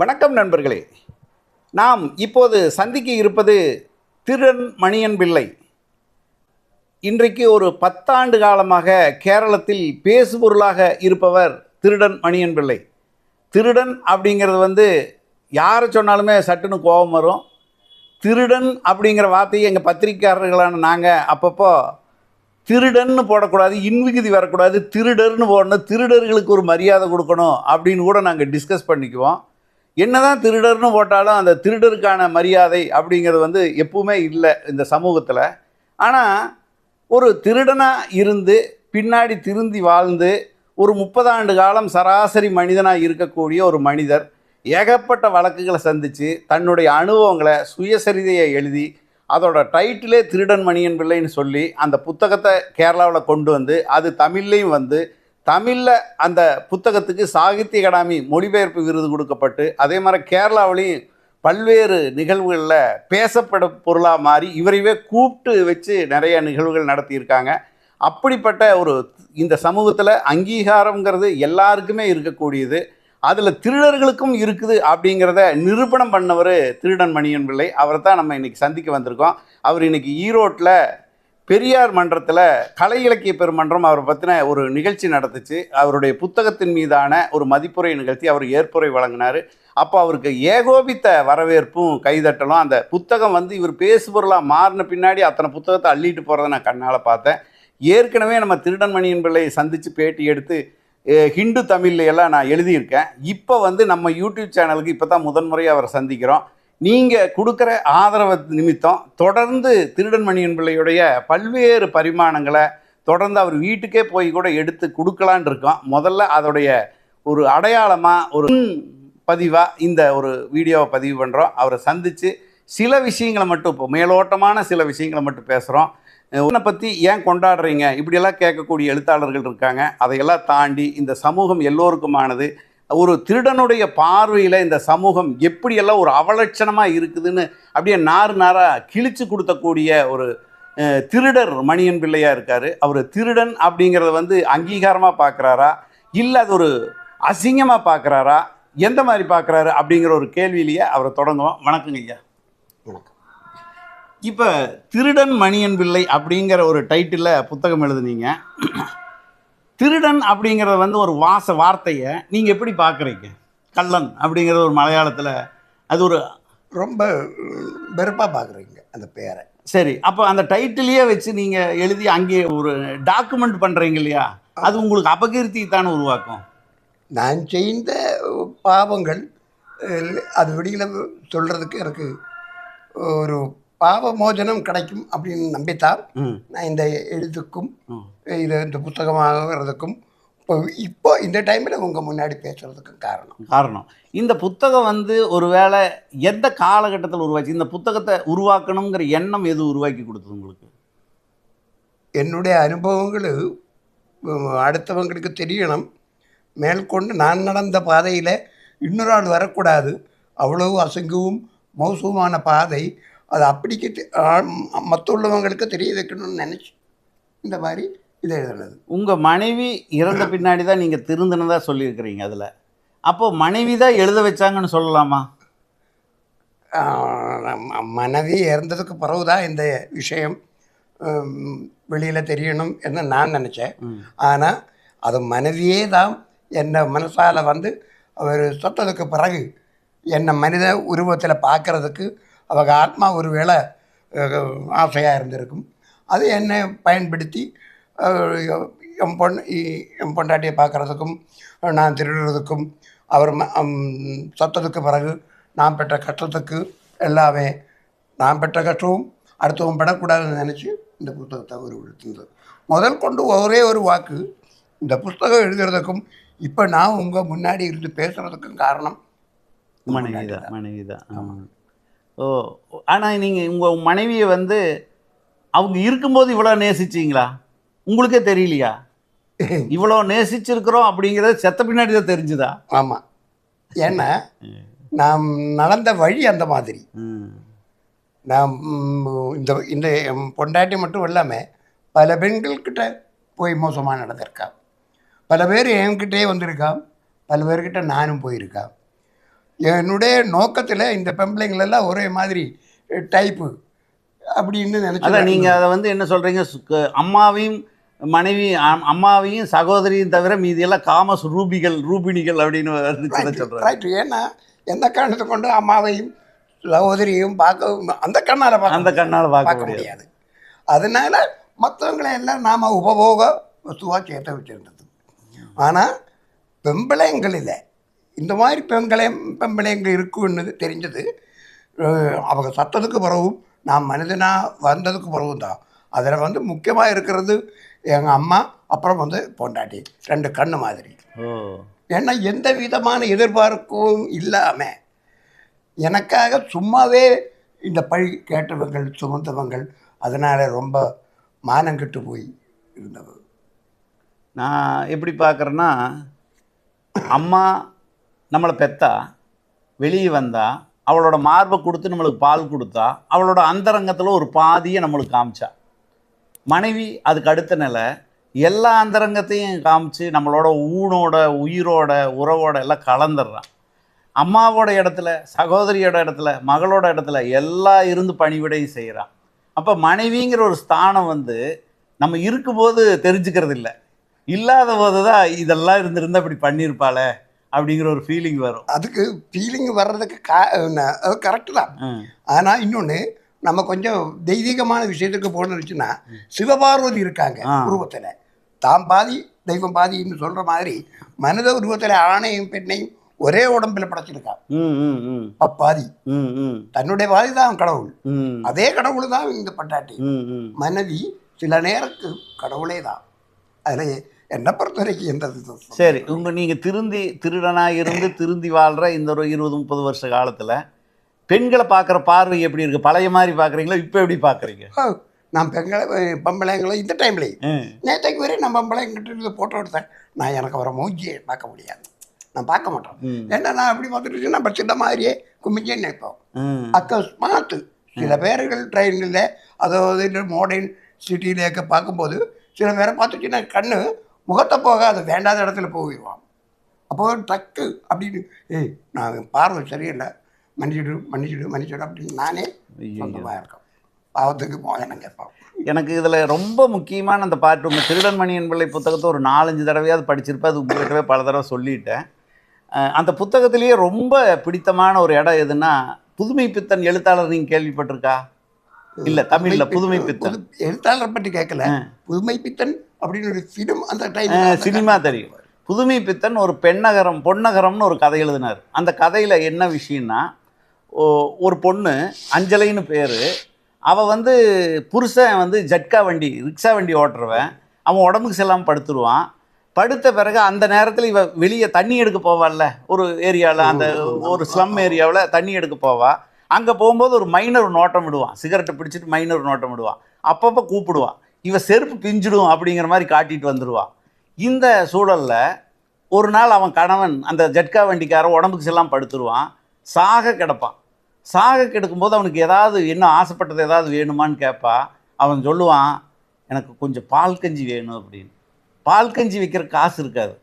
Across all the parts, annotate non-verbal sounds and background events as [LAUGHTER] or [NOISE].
வணக்கம் நண்பர்களே. நாம் இப்போது சந்திக்க இருப்பது திருடன் மணியன் பிள்ளை. இன்றைக்கு ஒரு பத்தாண்டு காலமாக கேரளத்தில் பேசுபொருளாக இருப்பவர் திருடன் மணியன் பிள்ளை. திருடன் அப்படிங்கிறது வந்து யாரை சொன்னாலுமே சட்டுன்னு கோபம் வரும். திருடன் அப்படிங்கிற வார்த்தையை எங்கள் பத்திரிக்கையாளர்களான நாங்கள் அப்பப்போ திருடன்னு போடக்கூடாது இன்விகுதி வரக்கூடாது திருடர்னு போடணும் திருடர்களுக்கு ஒரு மரியாதை கொடுக்கணும் அப்படின்னு கூட நாங்கள் டிஸ்கஸ் பண்ணிக்குவோம். என்னதான் திருடர்னு போட்டாலும் அந்த திருடருக்கான மரியாதை அப்படிங்கிறது வந்து எப்பவுமே இல்லை இந்த சமூகத்தில். ஆனால் ஒரு திருடனாக இருந்து பின்னாடி திருந்தி வாழ்ந்து ஒரு முப்பதாண்டு காலம் சராசரி மனிதனாக இருக்கக்கூடிய ஒரு மனிதர் ஏகப்பட்ட வழக்குகளை சந்தித்து தன்னுடைய அனுபவங்களை சுயசரிதையை எழுதி அதோட டைட்டிலே திருடன் மணியன் பிள்ளைன்னு சொல்லி அந்த புத்தகத்தை கேரளாவில் கொண்டு வந்து அது தமிழ்லேயும் வந்து தமிழில் அந்த புத்தகத்துக்கு சாகித்ய அகாடமி மொழிபெயர்ப்பு விருது கொடுக்கப்பட்டு அதே மாதிரி கேரளாவிலையும் பல்வேறு நிகழ்வுகளில் பேசப்படும் பொருளாக மாறி இவரையே கூப்பிட்டு வச்சு நிறைய நிகழ்வுகள் நடத்தியிருக்காங்க. அப்படிப்பட்ட ஒரு இந்த சமூகத்தில் அங்கீகாரங்கிறது எல்லாருக்குமே இருக்கக்கூடியது. அதில் திருடர்களுக்கும் இருக்குது அப்படிங்கிறத நிரூபணம் பண்ணவர் திருடன் மணியன் பிள்ளை அவரை தான் நம்ம இன்றைக்கி சந்திக்க வந்திருக்கோம். அவர் இன்றைக்கி ஈரோட்டில் பெரியார் மன்றத்தில் கலை இலக்கிய பெருமன்றம் அவரை பற்றின ஒரு நிகழ்ச்சி நடத்துச்சு அவருடைய புத்தகத்தின் மீதான ஒரு மதிப்புரை நிகழ்த்தி அவர் ஏற்புரை வழங்கினார். அப்போ அவருக்கு ஏகோபித்த வரவேற்பும் கைதட்டலும் அந்த புத்தகம் வந்து இவர் பேசுபொருளாக மாறின பின்னாடி அத்தனை புத்தகத்தை அள்ளிட்டு போகிறத நான் கண்ணால் பார்த்தேன். ஏற்கனவே நம்ம திருடன்மணியின் பிள்ளையை சந்தித்து பேட்டி எடுத்து ஹிந்து தமிழ்ல எல்லாம் நான் எழுதியிருக்கேன். இப்போ வந்து நம்ம யூடியூப் சேனலுக்கு இப்போ தான் முதன்முறையாக அவரை சந்திக்கிறோம். நீங்கள் கொடுக்குற ஆதரவு நிமித்தம் தொடர்ந்து திருடன் மணியன் பிள்ளையுடைய பல்வேறு பரிமாணங்களை தொடர்ந்து அவர் வீட்டுக்கே போய் கூட எடுத்து கொடுக்கலான் இருக்கோம். முதல்ல அதோடைய ஒரு அடையாளமாக ஒரு பதிவாக இந்த ஒரு வீடியோவை பதிவு பண்ணுறோம் அவரை சந்தித்து சில விஷயங்களை மட்டும் இப்போ மேலோட்டமான சில விஷயங்களை மட்டும் பேசுகிறோம் உன்னை பற்றி ஏன் கொண்டாடுறீங்க? இப்படியெல்லாம் கேட்கக்கூடிய எழுத்தாளர்கள் இருக்காங்க. அதையெல்லாம் தாண்டி இந்த சமூகம் எல்லோருக்குமானது. ஒரு திருடனுடைய பார்வையில் இந்த சமூகம் எப்படியெல்லாம் ஒரு அவலட்சணமாக இருக்குதுன்னு அப்படியே நாறு நாராக கிழிச்சு கொடுத்தக்கூடிய ஒரு திருடர் மணியன் பிள்ளையாக இருக்கார். அவர் திருடன் அப்படிங்கிறத வந்து அங்கீகாரமாக பார்க்குறாரா இல்லை அது ஒரு அசிங்கமாக பார்க்குறாரா எந்த மாதிரி பார்க்குறாரு அப்படிங்கிற ஒரு கேள்வியிலேயே அவரை தொடங்குவோம். வணக்கங்க ஐயா. வணக்கம். இப்போ திருடன் மணியன் பிள்ளை அப்படிங்கிற ஒரு டைட்டிலில் புத்தகம் எழுதுனீங்க. திருடன் அப்படிங்கிறத வந்து ஒரு வாச வார்த்தையை நீங்கள் எப்படி பார்க்குறீங்க கள்ளன் அப்படிங்கிறது ஒரு மலையாளத்தில் அது ஒரு ரொம்ப வெறுப்பாக பார்க்குறீங்க அந்த பேரை. சரி அப்போ அந்த டைட்டிலையே வச்சு நீங்கள் எழுதி அங்கே ஒரு டாக்குமெண்ட் பண்ணுறீங்க இல்லையா? அது உங்களுக்கு அபகீர்த்தி தானே உருவாக்கும். நான் செய்த பாவங்கள் அது வெளியில் சொல்கிறதுக்கு எனக்கு ஒரு பாவ மோசனம் கிடைக்கும் அப்படின்னு நம்பித்தான் நான் இந்த எழுத்துக்கும் இது இந்த புத்தகமாகிறதுக்கும் இப்போ இப்போ இந்த டைமில் உங்கள் முன்னாடி பேசுகிறதுக்கும் காரணம். காரணம். இந்த புத்தகம் வந்து ஒருவேளை எந்த காலகட்டத்தில் உருவாச்சு? இந்த புத்தகத்தை உருவாக்கணுங்கிற எண்ணம் எது உருவாக்கி கொடுத்தது உங்களுக்கு? என்னுடைய அனுபவங்கள் அடுத்தவங்களுக்கு தெரியணும். மேற்கொண்டு நான் நடந்த பாதையில் இன்னொரு ஆள் வரக்கூடாது. அவ்வளவு அசங்குவும் மோசமான பாதை. அது அப்படிக்கு தெ- ஆ- மற்றுள்ளவங்களுக்கு தெரிய வைக்கணும்னு நினச்சி இந்த மாதிரி இதை எழுதுனது உங்கள் மனைவி இறந்த பின்னாடி தான் நீங்கள் திருந்தினதா சொல்லியிருக்கிறீங்க அதில். அப்போ மனைவி தான் எழுத வச்சாங்கன்னு சொல்லலாமா? மனைவி இறந்ததுக்கு பிறகு தான் இந்த விஷயம் வெளியில் தெரியணும் என்று நான் நினச்சேன். ஆனால் அது மனைவியே தான் என்னை மனசால் வந்து அவர் சொத்ததுக்கு பிறகு என்னை மனித உருவத்தில் பார்க்கறதுக்கு அவங்க ஆத்மா ஒரு வேளை ஆசையாக இருந்திருக்கும். அது என்னை பயன்படுத்தி என் இ- என் பொண்டாட்டியை பார்க்குறதுக்கும் நான் திருடுறதுக்கும் அவர் சத்ததுக்கு பிறகு நான் பெற்ற கஷ்டத்துக்கு எல்லாமே நான் பெற்ற கஷ்டமும் அடுத்தவன் படக்கூடாதுன்னு நினச்சி இந்த புத்தகத்தை ஒரு எழுத்துந்தது முதல் கொண்டு ஒரே ஒரு வாக்கு இந்த புஸ்தகம் எழுதுறதுக்கும் இப்போ நான் உங்கள் முன்னாடி இருந்து பேசுகிறதுக்கும் காரணம் மனைவி தான் மனைவி தான். ஓ ஆனால் நீங்கள் உங்கள் மனைவியை வந்து அவங்க இருக்கும்போது இவ்வளோ நேசிச்சிங்களா? உங்களுக்கே தெரியலையா? [LAUGHS] இவ்வளோ நேசிச்சிருக்கிறோம் அப்படிங்கிறது செத்த பின்னாடி தான் தெரிஞ்சுதா? ஆமாம் ஏன்னா [LAUGHS] நாம் நடந்த வழி அந்த மாதிரி. நாம் இந்த இந்த பொண்டாட்டி மட்டும் இல்லாமல் பல பெண்கள்கிட்ட போய் மோசமாக நடந்திருக்கான் பல பேர் என்கிட்டே வந்திருக்கான் பல பேர்கிட்ட நானும் போயிருக்கான் என்னுடைய நோக்கத்தில் இந்த பெம்பளைங்களெல்லாம் ஒரே மாதிரி டைப்பு அப்படின்னு நினச்சி நீங்கள் அதை வந்து என்ன சொல்கிறீங்க அம்மாவையும் மனைவி அம்- அம்மாவையும் சகோதரியும் தவிர மீதியெல்லாம் காமஸ் ரூபிகள் ரூபிணிகள் அப்படின்னு சொல்கிறேன் ரைட்டு ஏன்னா எந்த காரணத்தை கொண்டு அம்மாவையும் சகோதரியும் பார்க்க அந்த கண்ணால் பார்க்க அந்த கண்ணால் பார்க்க முடியாது. அதனால மற்றவங்களை எல்லாம் நாம் உபபோக வஸ்துவாக சேர்த்து வச்சிருந்தது. ஆனால் பெம்பளைங்களில் இந்த மாதிரி பெண்களே பெம்பளைங்க இருக்குன்னு தெரிஞ்சது. அவங்க சத்தத்துக்கு பிறகும் நான் மனிதனாக வந்ததுக்கு பிறகும் தான். அதில் வந்து முக்கியமாக இருக்கிறது எங்கள் அம்மா அப்புறம் வந்து பொண்டாட்டி. ரெண்டு கண்ணு மாதிரி. ஏன்னா எந்த விதமான எதிர்பார்ப்பும் இல்லாமல் எனக்காக சும்மாவே இந்த பழி கேட்டவங்கள் சுமந்தவங்கள் அதனால் ரொம்ப மானம் கெட்டு போய் இருந்தவ நான் எப்படி பார்க்குறேன்னா அம்மா நம்மளை பெத்தா வெளியே வந்தா அவளோட மார்பை கொடுத்து நம்மளுக்கு பால் கொடுத்தா அவளோட அந்தரங்கத்தில் ஒரு பாதியை நம்மளுக்கு காமிச்சா. மனைவி அதுக்கு அடுத்த நிலை எல்லா அந்தரங்கத்தையும் காமிச்சு நம்மளோட ஊனோட உயிரோட உறவோட எல்லாம் கலந்துடுறான். அம்மாவோட இடத்துல சகோதரியோட இடத்துல மகளோட இடத்துல எல்லாம் இருந்து பணிவிடையும் செய்கிறான் அப்போ மனைவிங்கிற ஒரு ஸ்தானம் வந்து நம்ம இருக்கும்போது தெரிஞ்சுக்கிறது இல்லை இல்லாத போது தான் இதெல்லாம் இருந்திருந்தால் இப்படி பண்ணியிருப்பாளே. அப்படிங்கிற ஒரு ஃபீலிங் வரும். அதுக்கு ஃபீலிங் வர்றதுக்கு கா அது கரெக்டு தான். ஆனால் இன்னொன்று நம்ம கொஞ்சம் தெய்வீகமான விஷயத்துக்கு போனதுச்சுன்னா சிவபார்வதி இருக்காங்க. உருவத்தில். தாம் பாதி தெய்வம் பாதின்னு சொல்கிற மாதிரி மனித உருவத்தில் ஆணையும் பெண்ணையும் ஒரே உடம்பில் படைச்சிருக்கான் அப்பாதி தன்னுடைய பாதி தான் கடவுள். அதே கடவுள் தான் இந்த பட்டாட்டி. மனைவி சில நேரத்து கடவுளே தான். அதில் என்னை பொறுத்த வரைக்கும் எந்த இது சரி உங்க நீங்கள் திருந்தி திருடனாக இருந்து திருந்தி வாழ்கிற இந்த ஒரு இருபது முப்பது வருஷ காலத்தில் பெண்களை பார்க்குற பார்வை எப்படி இருக்குது பழைய மாதிரி பார்க்குறீங்களா? இப்போ எப்படி பார்க்குறீங்க? நான் பெண்களை பொம்பளைங்களை இந்த டைம்லேயும் நேற்றைக்கு வரை நான் பொம்பளைங்கிட்ட இருந்து போட்டோ எடுத்தேன். நான் எனக்கு வர மூஞ்சியை பார்க்க முடியாது. நான் பார்க்க மாட்டேன். ம். ஏன்னா நான் அப்படி பார்த்துட்டு நம்ம சின்ன மாதிரியே குமிஞ்சே நினைப்போம். அக்கஸ்மாத்து சில பேர்கள் ட்ரெயினில் அதாவது மாடர்ன் சிட்டியிலேக்க பார்க்கும்போது சில பேரை பார்த்துச்சுன்னா கண்ணு முகத்தை போகாது வேண்டாத இடத்துல போயிடுவான். அப்போ டக்கு அப்படின்னு ஏய் நான் பார்வை சரியில்லை. மன்னிச்சிடு மன்னிச்சிடு மன்னிச்சிடு அப்படின்னு நானே. சொந்தமாக இருக்கேன். பாவத்துக்கு மோதனம் கேட்பான். எனக்கு இதில் ரொம்ப முக்கியமான அந்த பாட்டு உங்கள் திருடன் மணியன் பிள்ளை புத்தகத்தை ஒரு நாலஞ்சு தடவையாவது படிச்சிருப்பேன். அது உங்கள்கிட்டவே பல தடவை சொல்லிட்டேன். அந்த புத்தகத்திலேயே ரொம்ப பிடித்தமான ஒரு இடம் எதுன்னா புதுமை பித்தன் எழுத்தாளர் நீங்கள் கேள்விப்பட்டிருக்கா? இல்லை தமிழில் புதுமை பித்தன். புது- எழுத்தாளரை பற்றி கேட்கல. புதுமை பித்தன் அப்படின்னு ஒரு ஃபிலிம் அந்த டைம் சினிமா தெரியும். புதுமை பித்தன் ஒரு பெண்ணகரம் பொன்னகரம்னு ஒரு கதை எழுதினார். அந்த கதையில் என்ன விஷயம்னா ஒரு பொண்ணு அஞ்சலைன்னு பேர். அவள் வந்து புருஷன் வந்து ஜட்கா வண்டி ரிக்ஷா வண்டி ஓட்டுறவன். அவன் உடம்புக்கு செல்லாமல் படுத்துருவான். படுத்த பிறகு அந்த நேரத்தில் இவ வெளியே தண்ணி எடுக்க போவாள்ல. ஒரு ஏரியாவில் அந்த ஒரு ஸ்லம் ஏரியாவில் தண்ணி எடுக்க போவா. அங்கே போகும்போது ஒரு மைனர் நோட்டம் விடுவான். சிகரெட்டை பிடிச்சிட்டு மைனர் நோட்டம் விடுவான். அப்பப்போ கூப்பிடுவான். இவன் செருப்பு பிஞ்சிடும் அப்படிங்கிற மாதிரி காட்டிட்டு வந்துடுவான் இந்த சூழலில் ஒரு நாள் அவன் கணவன் அந்த ஜட்கா வண்டிக்காரன் உடம்புக்கு செல்லாம் படுத்துருவான். சாக கிடப்பான். சாக கிடக்கும்போது அவனுக்கு ஏதாவது இன்னும் ஆசைப்பட்டது ஏதாவது வேணுமான்னு கேட்பா அவன் சொல்லுவான் எனக்கு கொஞ்சம் பால் கஞ்சி வேணும் அப்படின்னு. பால் கஞ்சி வைக்கிற காசு இருக்காது.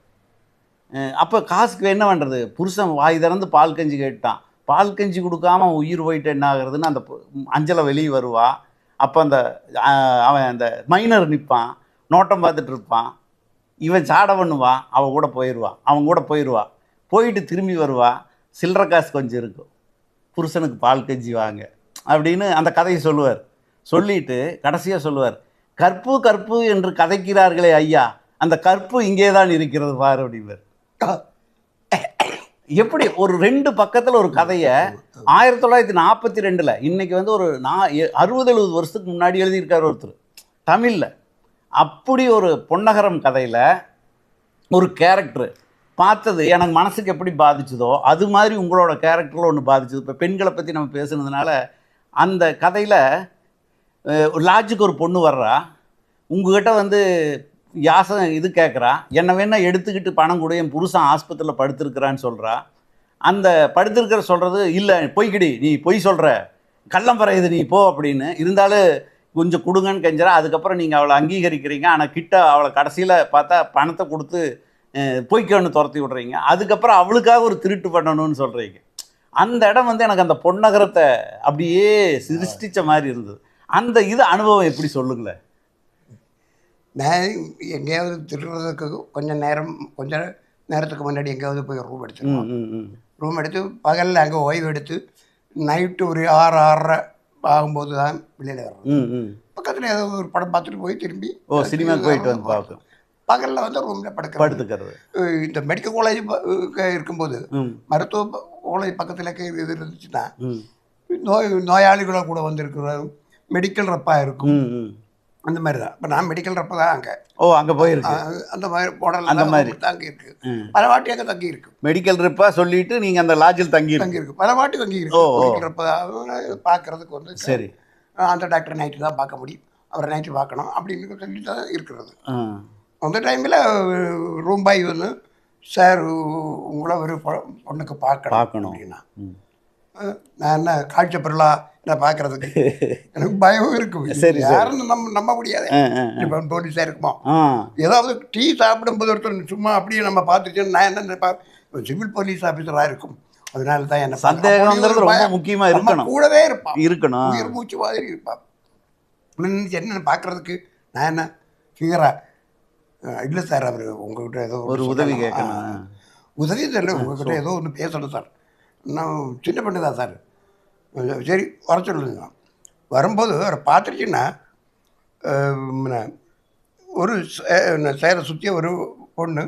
அப்போ காசுக்கு என்ன பண்ணுறது புருஷன் வாய் திறந்து பால் கஞ்சி கேட்டான். பால் கஞ்சி கொடுக்காம உயிர் போயிட்டு என்ன ஆகுறதுன்னு அந்த அஞ்சலை வெளியே வருவா. அப்போ அந்த அவன் அந்த மைனர் நிற்பான் நோட்டம் பார்த்துட்டு இருப்பான். இவன் சாட பண்ணுவான் அவன் கூட போயிடுவான் அவன் கூட போயிடுவான் போயிட்டு திரும்பி வருவான் சில்லற காசு கொஞ்சம் இருக்கும். புருஷனுக்கு பால் கஞ்சி வாங்க. அப்படின்னு அந்த கதையை சொல்லுவார். சொல்லிட்டு கடைசியாக சொல்லுவார். கற்பு கற்பு என்று கதைக்கிறார்களே ஐயா. அந்த கற்பு இங்கே தான் இருக்கிறது பாரு அப்படிவர் எப்படி ஒரு ரெண்டு பக்கத்தில் ஒரு கதையை ஆயிரத்தி தொள்ளாயிரத்தி நாற்பத்தி ரெண்டில் இன்னைக்கு வந்து ஒரு நா எ- அறுபது எழுபது வருஷத்துக்கு முன்னாடி எழுதியிருக்கார் ஒருத்தர். தமிழில். அப்படி ஒரு பொன்னகரம் கதையில் ஒரு கேரக்டர் பார்த்தது எனக்கு மனசுக்கு எப்படி பாதிச்சதோ அது மாதிரி உங்களோட கேரக்டரில் ஒன்று பாதிச்சது. இப்போ பெண்களை பற்றி நம்ம பேசுனதுனால அந்த கதையில் ஒரு லாட்ஜுக்கு ஒரு பொண்ணு வர்றா. உங்ககிட்ட வந்து யாசம் இது கேட்குறா என்னை வேணால் எடுத்துக்கிட்டு பணம் கொடு என் புருஷன் ஆஸ்பத்திரியில் படுத்திருக்கிறான்னு சொல்கிறா அந்த படுத்திருக்கிற சொல்கிறது இல்லை பொய்க்கிடி நீ பொய் சொல்கிற கள்ளம் பறையுது நீ போ அப்படின்னு. இருந்தாலும் கொஞ்சம் கொடுங்கன்னு கெஞ்சிரா அதுக்கப்புறம் நீங்கள் அவளை அங்கீகரிக்கிறீங்க. ஆனால் கிட்ட அவளை கடைசியில் பார்த்தா பணத்தை கொடுத்து பொய்க்கன்னு துரத்தி விட்றீங்க. அதுக்கப்புறம் அவளுக்காக ஒரு திருட்டு பண்ணணும்னு சொல்கிறீங்க அந்த இடம் வந்து எனக்கு அந்த பொன்னகரத்தை அப்படியே சிருஷ்டிச்ச மாதிரி இருந்தது. அந்த இது அனுபவம் எப்படி சொல்லுங்களேன்? நான் எங்கேயாவது திருடுறதுக்கு கொஞ்சம் நேரம் கொஞ்சம் நேரத்துக்கு முன்னாடி எங்கேயாவது போய் ரூம் எடுத்துருவோம். ரூம் எடுத்து பகலில் அங்கே ஓய்வு எடுத்து நைட்டு ஒரு ஆறு ஆறரை ஆகும்போது தான் வெளியில் வர்றோம். பக்கத்தில் ஏதோ ஒரு படம் பார்த்துட்டு போய் திரும்பி ஓ சினிமாக்கு போயிட்டு வந்து பார்க்கும். பகலில் வந்து ரூமில் படுக்க படுத்துக்கிறது. இந்த மெடிக்கல் காலேஜ் இருக்கும்போது மருத்துவ காலேஜ் பக்கத்தில் இது இருந்துச்சுன்னா நோய் நோயாளிகளாக கூட வந்திருக்கிற மெடிக்கல் ரப்பாக இருக்கும். அந்த மாதிரி தான் இப்போ நான் மெடிக்கல் ரப்ப தான் அங்கே. ஓ அங்கே போயிருக்கு. அந்த மாதிரி மாடல் அந்த மாதிரி. தங்கி இருக்கு. பல வாட்டி அங்கே தங்கி இருக்கு மெடிக்கல் ட்ரிப்பா சொல்லிட்டு நீங்க அந்த லாட்ஜில் தங்கி தங்கி இருக்கு பல வாட்டி தங்கி இருக்கு. மெடிக்கல் ரப்ப பார்க்கறதுக்கு வந்து சரி. அந்த டாக்டர் நைட்டு தான் பார்க்க முடியும். அவரை நைட்டு பார்க்கணும் அப்படின்னு சொல்லி தான் இருக்கிறது. அந்த டைமில் ரூம் பாய் வந்து சார் உங்களை ஒரு பொண்ணுக்கு பார்க்கணும் பார்க்கணும். அப்படின்னா. நான் என்ன காட்சி பொருளா என்ன பார்க்கறதுக்கு? [LAUGHS] எனக்கு பயம் இருக்கும் சரி. யாருன்னு நம்ம நம்ப முடியாது. இப்போ போலீஸாக இருக்குமோ. ஏதாவது டீ சாப்பிடும்போது ஒருத்தர் சும்மா அப்படியே நம்ம பார்த்துச்சோன்னு நான் என்ன நினைப்பேன் சிவில் போலீஸ் ஆஃபீஸராக இருக்கும். அதனால தான் என்ன சந்தேகங்கிறது ரொம்ப முக்கியமா நம்ம இருக்கணும். கூடவே இருப்பான். இருக்கணும். உயிர் மூச்சு மாதிரி இருப்பான். என்னென்னு பார்க்கறதுக்கு நான் என்ன ஃபிகரா இல்லை சார் அவர் உங்ககிட்ட ஏதோ ஒரு உதவி. கேட்கணும். உதவி தெரியல உங்ககிட்ட ஏதோ ஒன்று பேசணும் சார். நான் சின்ன பண்ணு தான் சார். சரி வர சொல்லுங்க. வரும்போது அவரை பார்த்துருச்சுன்னா ஒரு சேரை சுற்றிய ஒரு பொண்ணு.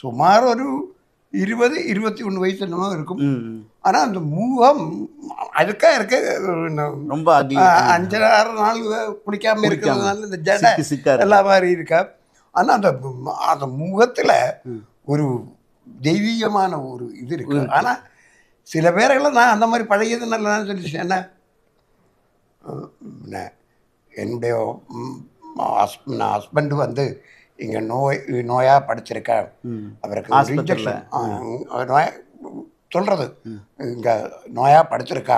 சுமார் ஒரு இருபது இருபத்தி ஒன்று வயசு என்னமோ இருக்கும். ஆனால் அந்த முகம் அதுக்கா இருக்க ரொம்ப அஞ்சு ஆறு நாள் குளிக்காம இருக்கிறதுனால இந்த ஜடை. எல்லா மாதிரி இருக்கா. ஆனால் அந்த அந்த முகத்தில் ஒரு தெய்வீகமான ஒரு இது இருக்கு. ஆனால் சில பேரெல்லாம் நான் அந்த மாதிரி பழகியது நல்லதான்னு சொல்லி என்ன? என்னுடைய ஹஸ்பண்ட் வந்து இங்கே நோய் நோயாக படிச்சிருக்கேன் ம். அவருக்கு. இன்ஜெக்ஷன் நோய சொல்கிறது இங்கே நோயாக படுத்திருக்கா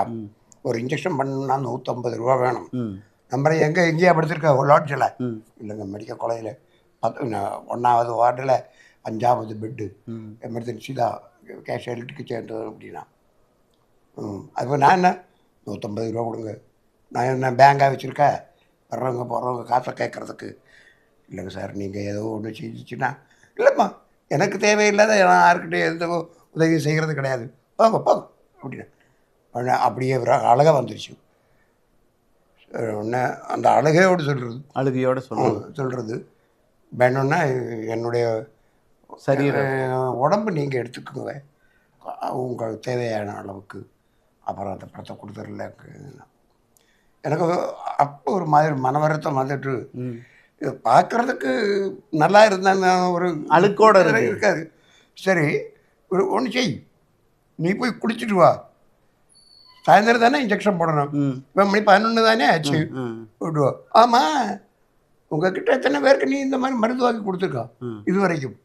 ஒரு இன்ஜெக்ஷன் பண்ணா நூற்றம்பது ரூபா வேணும். ம். நம்பரை எங்கே எங்கேயா படுத்திருக்கா லாட்ஜில். இல்லைங்க மெடிக்கல் காலேஜில் பத்து ஒன்றாவது வார்டில் அஞ்சாவது பெட்டு. எமர்ஜென்சி தான். கேஷுவாலிட்டிக்கு சேர்ந்தது அப்படின்னா. அப்போ நான் என்ன? நூற்றம்பது ரூபா கொடுங்க. நான் என்ன பேங்காக வச்சுருக்கேன் வர்றவங்க போகிறவங்க காசை கேட்குறதுக்கு. இல்லைங்க சார் நீங்கள் ஏதோ ஒன்று செஞ்சிச்சுன்னா இல்லைம்மா எனக்கு தேவையில்லாத நான் யாருக்கிட்டே எந்த உதவியும் செய்கிறது கிடையாது. போங்க போங்க அப்படின்னு. அப்படியே அழகாக வந்துருச்சு. உடனே அந்த அழகையோடு சொல்கிறது அழுகையோட சொல்லுங்க சொல்கிறது வேணும்னா என்னுடைய அஹ், உடம்பு நீங்கள் எடுத்துக்கோங்க. உங்கள் தேவையான அளவுக்கு. அப்புறம் அந்த படத்தை கொடுத்துடல எனக்கு அப்போ ஒரு மாதிரி மன வருத்தம் வந்துட்டு. இது பார்க்கறதுக்கு நல்லா இருந்தாங்க ஒரு அழுக்கோட இருக்கு. இருக்காது சரி ஒரு ஒன்று செய் நீ போய் குளிச்சுட்டு வா சாயந்தரம் தானே இன்ஜெக்ஷன் போடணும். இப்போ மணி பதினொன்று தானே ஆச்சு. விடுவா ஆமாம் உங்ககிட்ட எத்தனை பேருக்கு நீ இந்த மாதிரி மருந்து வாங்கி கொடுத்துருக்கா. இது வரைக்கும்?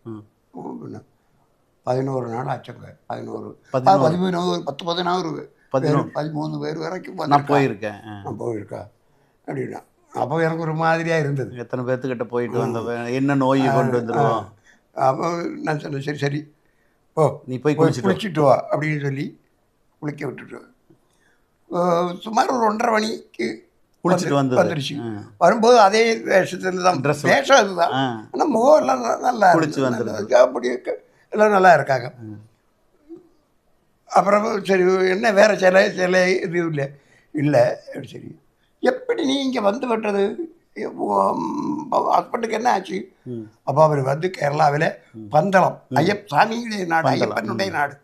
பதினோரு நாள் ஆச்சுங்க பதினோரு பதினோரு. பதிமூணு பத்து பதினாறு பதினோரு. பேர், பதிமூணு பேர் வரைக்கும் நான் வந்திருக்கா. போயிருக்கேன். நான் போயிருக்கா அப்படின்னா அப்போ எனக்கு ஒரு மாதிரியாக இருந்தது எத்தனை பேர்த்துக்கிட்ட போயிட்டு வந்த என்ன நோய் கொண்டு வந்துருவோம் அப்போ நான் சொன்னேன் சரி சரி ஓ நீ போய் குளிச்சுட்டு வா. அப்படின்னு சொல்லி குளிக்க விட்டுட்டு சுமார் ஒரு ஒன்றரை மணிக்கு குளிச்சுட்டு வந்து-. வந்துருச்சு. வரும்போது அதே வேஷத்துல தான் Dress. வேஷம் அதுதான். ஆனால் முகம் எல்லாம் நல்லா குளிச்சு இருந்தது. வந்துருது. நல்லா அப்படி இருக்கு. எல்லாம் நல்லா இருக்காங்க அப்புறம் சரி என்ன வேற சிலை சிலை இது இல்லை. இல்லை சரி. எப்படி நீ இங்கே வந்து விட்டது? ஹஸ்பண்டுக்கு என்ன ஆச்சு. அப்போ அவர் வந்து கேரளாவில் பந்தளம் ஐயப் சாமியுடைய நாடு ஐயப்பனுடைய நாடு.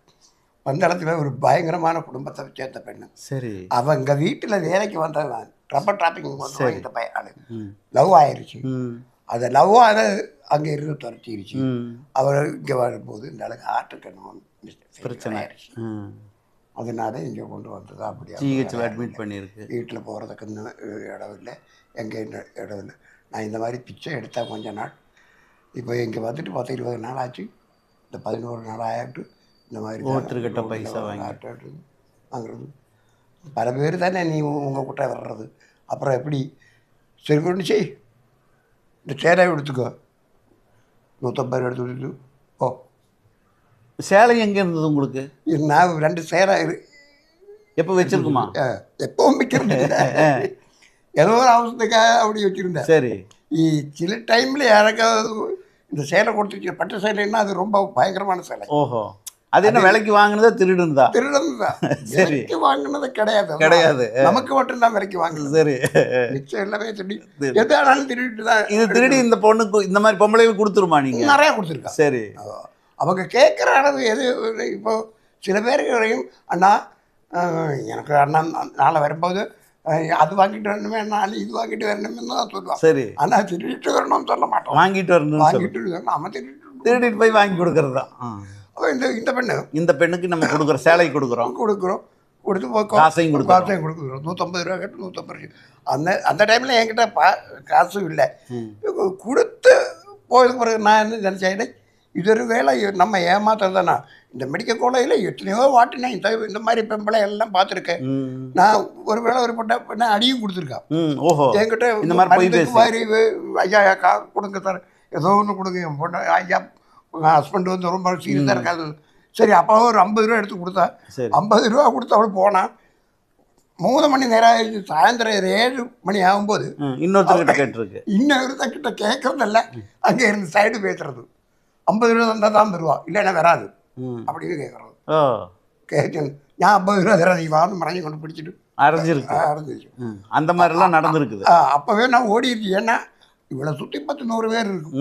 பந்தளத்தில் ஒரு பயங்கரமான குடும்பத்தை சேர்ந்த பெண்ணு. சரி. அவங்க வீட்டில் வேலைக்கு வந்தவன். ரப்பர் ட்ராப்பிங் வந்து இந்த பையன். லவ் ஆயிருச்சு. ம். அது லவ் ஆன அங்கே இருந்து துரத்திருச்சு. ம். அவர் இங்கே வரும்போது இந்த அளவுக்கு ஆட்டுக்கு என்னமோ பிரச்சனை. ஆயிடுச்சு. அதனால இங்கே கொண்டு வந்தது அப்படியா ஜிஹெச்ல அட்மிட் பண்ணியிருக்கு. வீட்டில் போகிறதுக்கு இன்னும் இடம் இல்லை எங்கே இடம் இல்லை நான் இந்த மாதிரி பிச்சை எடுத்தேன் கொஞ்ச நாள். இப்போ இங்கே வந்துட்டு பத்து இருபது நாள் ஆச்சு. இந்த பதினோரு நாள் ஆகிட்டு இந்த மாதிரி ஒருத்தர்கிட்ட பைசா வாங்கி. ஆட்டாட்டு வாங்குறது. பல பேர் தானே நீ உங்கள் கிட்ட வர்றது. அப்புறம் எப்படி? சரி கொண்டு செய். இந்த சேராக எடுத்துக்கோ. நூற்றம்பது எடுத்து ஓ சேலை எங்க இருந்தது உங்களுக்கு? நான் ரெண்டு இரு எப்போ வச்சிருக்குமா? எப்பவும் வைக்கிறது. [LAUGHS] ஏதோ ஒரு அவசரத்துக்காக அப்படி வச்சுருந்தேன். சரி. சில டைமில் யாருக்காவது இந்த சேலை கொடுத்துச்சு பட்டு சேலைன்னா அது ரொம்ப பயங்கரமான சேலை. ஓஹோ. அது என்ன விலைக்கு வாங்கினதா திருடன் தான் [LAUGHS] சரி. விலைக்கு வாங்கினது கிடையாது. கிடையாது. நமக்கு மட்டும்தான் விலைக்கு வாங்கல சரி. மிச்சம் எல்லாமே திருடி. சரி. எது ஆனாலும் திருடிட்டு தான் இது திருடி இந்த பொண்ணுக்கு இந்த மாதிரி பொம்பளைக்கு கொடுத்துருமா நீங்க? நிறையா கொடுத்துருக்கா. சரி. அவங்க கேட்குற அளவு எது இப்போ சில பேருக்கு வரையும் அண்ணா எனக்கு அண்ணா நாளை வரும்போது அது வாங்கிட்டு வரணுமே நாளை இது வாங்கிட்டு வரணுமே தான் சொல்லுவான் சரி. ஆனால் திருடிட்டு வரணும்னு சொல்ல மாட்டோம். வாங்கிட்டு வரணும்னு சொல்லு. வாங்கிட்டு வரணும் நம்ம திருடிட்டு திருடிட்டு போய் வாங்கி கொடுக்கறது தான் இந்த இந்த பெண்ணு. இந்த பெண்ணுக்கு நம்ம கொடுக்குற சேலை கொடுக்குறோம். கொடுக்குறோம். கொடுத்து காசையும் கொடுக்குறோம். காசையும் கொடுக்குறோம். நூற்றம்பது ரூபா கட்டு நூற்றம்பது அந்த அந்த டைமில் என்கிட்ட பா காசும் இல்லை. கொடுத்து போயதுக்கு பிறகு நான் என்ன நினச்சேன் இது ஒரு வேலை. நம்ம ஏமாத்துறது தானே இந்த மெடிக்கல் காலேஜில் எத்தனையோ வாட்டினேன் இந்த இந்த மாதிரி பெம்பளை எல்லாம் பார்த்துருக்கேன். நான் ஒரு வேளை ஒரு பட்ட பெண்ணை அடியும் கொடுத்துருக்கான். ஓஹோ. என்கிட்ட இந்த மாதிரி ஐயா கா கொடுங்க சார். ஏதோ ஒன்று கொடுங்க. என் பொண்ணு ஐயா உங்கள் ஹஸ்பண்ட் வந்து ரொம்ப சீரியஸாக இருக்காது சரி அப்போ ஒரு ஐம்பது ரூபா எடுத்து கொடுத்தா. ஐம்பது ரூபா கொடுத்து அவள் போனான் மூணு மணி நேரம் ஆயிடுச்சு. சாயந்தரம் ஏழு மணி ஆகும்போது இன்னொருத்தர்கிட்ட கேட்டிருக்கு. இன்னொருத்த கிட்ட கேட்கறதில்ல அங்கே இருந்து சைடு பேசுறது. ஐம்பது ரூபா தந்தால் தான் தருவா. இல்லைன்னா வராது. அப்படின்னு கேட்குறது. ஓ. கேட்க நான் ஐம்பது ரூபா தரேன் நீ வான்னு மறைஞ்சு கொண்டு பிடிச்சிட்டு. அரைஞ்சிருக்கு. ம். அந்த மாதிரிலாம் நடந்திருக்குது. அப்போவே நான் ஓடிடுச்சு. ஏன்னா இவ்வளோ சுற்றி பத்து நூறு பேர் இருக்கும்.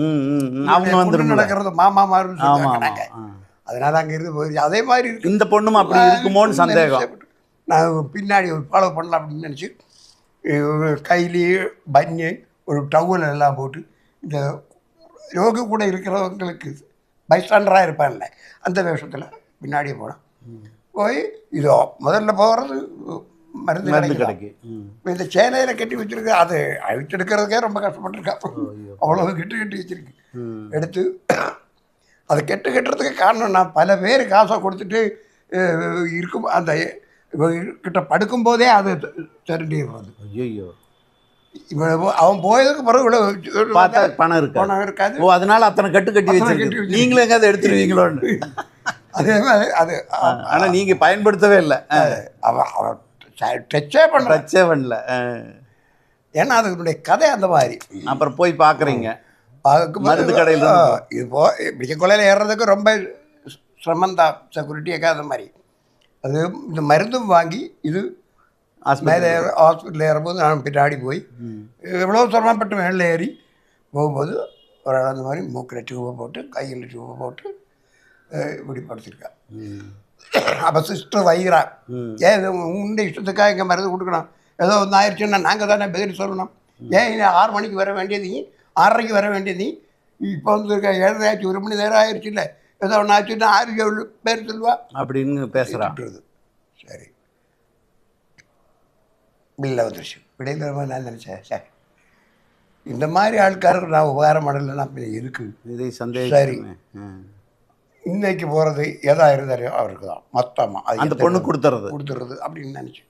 அவங்க வந்துருங்க நடக்கிறது மாமா மாறுன்னு ஆ. அதனால அங்கே இருந்து போயிடுச்சு அதே மாதிரி இருக்கு. இந்த பொண்ணும் அப்படி இருக்குமோன்னு சந்தேகம். நான் பின்னாடி ஒரு ஃபாலோ பண்ணலாம் அப்படின்னு நினச்சி கையிலேயே பன்னி ஒரு டவுல் எல்லாம் போட்டு இந்த யோகு கூட இருக்கிறவங்களுக்கு பைஸ்டாண்டராக இருப்பான்ல அந்த வேஷத்தில் பின்னாடியே போனேன் போய் இதோ முதல்ல போகிறது மருந்து மருந்து கடைக்கு. இந்த சேலையில் கட்டி வச்சிருக்கு அது அழிச்செடுக்கிறதுக்கே ரொம்ப கஷ்டப்பட்டிருக்கா. அவ்வளோ கெட்டு கட்டி வச்சிருக்கு. எடுத்து அதை கெட்டு கட்டுறதுக்கு காரணம் நான் பல பேர் காசை கொடுத்துட்டு இருக்கும் அந்த கிட்ட படுக்கும்போதே அது திரண்டிடுறது ஐயோ இவ்வளவு அவன் போயதுக்கு பிறகு இவ்வளவு பார்த்தா பணம் இருக்கு பணம் இருக்காது. ஓ அதனால அத்தனை கட்டு கட்டி வச்சிருக்கு. நீங்களும் எங்காவது எடுத்துருவீங்களோன்னு. அதே மாதிரி அது ஆனா நீங்க பயன்படுத்தவே இல்லை. அவன் அவன் டச்சே பண்ண டச்சே பண்ணல. ஏன்னா அதனுடைய கதை அந்த மாதிரி. அப்புறம் போய் பாக்குறீங்க. பார்க்கும்போது, மருந்து கடையில ஆ, இது போ பிடிக்க கொலையில் ஏறுறதுக்கு ரொம்ப சிரமம் தான் செக்யூரிட்டியாக அந்த மாதிரி. அது இந்த மருந்தும் வாங்கி இது மேலே ஹாஸ்பிட்டல் ஹாஸ்பிட்டலில் ஏறும்போது நான் பின்னாடி போய். எவ்வளோ சிரமப்பட்டு மேலே ஏறி போகும்போது ஒரு அந்த மாதிரி மூக்கில் டியூபை போட்டு கையில் டியூபை போட்டு இப்படி. அப்போ சிஸ்டர் வைகிறா. ஏன் உண்ட இஷ்டத்துக்காக இங்கே மருந்து கொடுக்கணும். ஏதோ ஒன்று ஆயிடுச்சுன்னா நாங்கள் தானே பதில் சொல்லணும். ஏன் ஆறு மணிக்கு வர வேண்டியது? ஆறரைக்கு வர வேண்டியது. இப்போ வந்து ஏழரை ஆச்சு ஒரு மணி நேரம் ஆயிடுச்சு இல்லை ஏதோ ஒன்று ஆச்சுன்னா ஆறு ஏழு பேர் சொல்லுவா. அப்படின்னு பேசுறா. திட்டுறது சரி. பில்ல வந்துருச்சு விடையில நான் நினச்சேன். சரி இந்த மாதிரி ஆட்காரருக்கு நான் உபகாரம் பண்ணலைன்னா இருக்கு. இதை சரி. சந்தேகம் ம். இன்னைக்கு போகிறது எதா இருந்தாலும் அவருக்கு தான். மொத்தமாக அந்த பொண்ணு கொடுத்துறது. கொடுத்துறது அப்படின்னு நினச்சி.